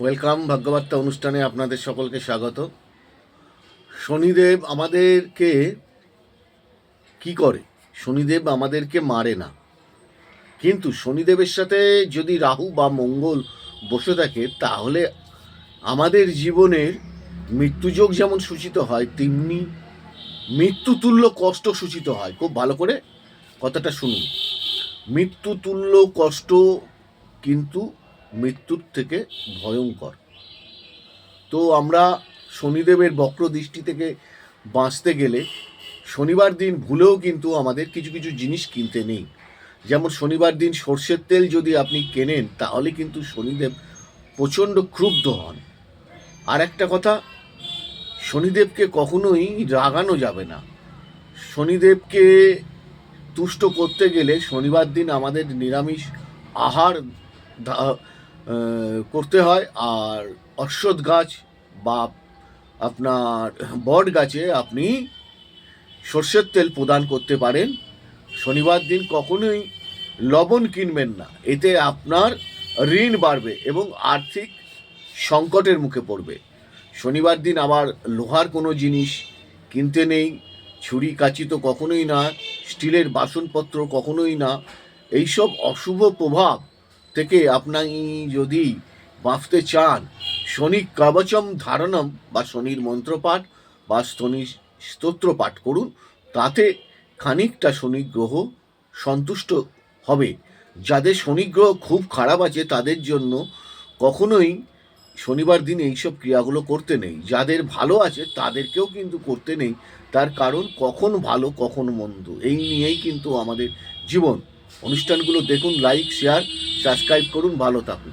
Welcome ভাগ্যবার্তা অনুষ্ঠানে আপনাদের সকলকে স্বাগত। শনিদেব আমাদেরকে কি করে? শনিদেব আমাদেরকে মারে না। কিন্তু শনিদেবের সাথে যদি রাহু বা মঙ্গল বসে থাকে, তাহলে আমাদের জীবনের মৃত্যুযোগ যেমন সূচিত হয়, তেমনি মৃত্যুতুল্য কষ্ট সূচিত হয়। খুব ভালো করে কথাটা শুনুন। মৃত্যুতুল্য কষ্ট কিন্তু মৃত্যুর থেকে ভয়ঙ্কর। তো আমরা শনিদেবের বক্র দৃষ্টি থেকে বাঁচতে গেলে শনিবার দিন ভুলেও কিন্তু আমাদের কিছু কিছু জিনিস কিনতে নেই। যেমন শনিবার দিন সর্ষের তেল যদি আপনি কেনেন, তাহলে কিন্তু শনিদেব প্রচণ্ড ক্রুদ্ধ হন। আর একটা কথা, শনিদেবকে কখনোই রাগানো যাবে না। শনিদেবকে তুষ্ট করতে গেলে শনিবার দিন আমাদের নিরামিষ আহার করতে হয়। আর অশ্বত্থ গাছ বা আপনার বট গাছে আপনি সর্ষের তেল প্রদান করতে পারেন। শনিবার দিন কখনোই লবণ কিনবেন না। এতে আপনার ঋণ বাড়বে এবং আর্থিক সংকটের মুখে পড়বে। শনিবার দিন আবার লোহার কোনো জিনিস কিনতে নেই। ছুরি, কাচি তো কখনোই না। স্টিলের বাসনপত্র কখনোই না। এইসব অশুভ প্রভাব থেকে আপনি যদি বাঁচতে চান শনি কবচম ধারণম বা শনির মন্ত্রপাঠ বা শনি স্তোত্র পাঠ করুন, তাতে খানিকটা শনি গ্রহ সন্তুষ্ট হবে। যাদের শনি গ্রহ খুব খারাপ আছে, তাদের জন্য কখনোই শনিবার দিন এইসব ক্রিয়াগুলো করতে নেই। যাদের ভালো আছে, তাদেরকেও কিন্তু করতে নেই। তার কারণ কখন ভালো, কখন মন্দ, এই নিয়েই কিন্তু আমাদের জীবন। অনুষ্ঠানগুলো দেখুন লাইক শেয়ার সাবস্ক্রাইব করুন ভালো থাকুন।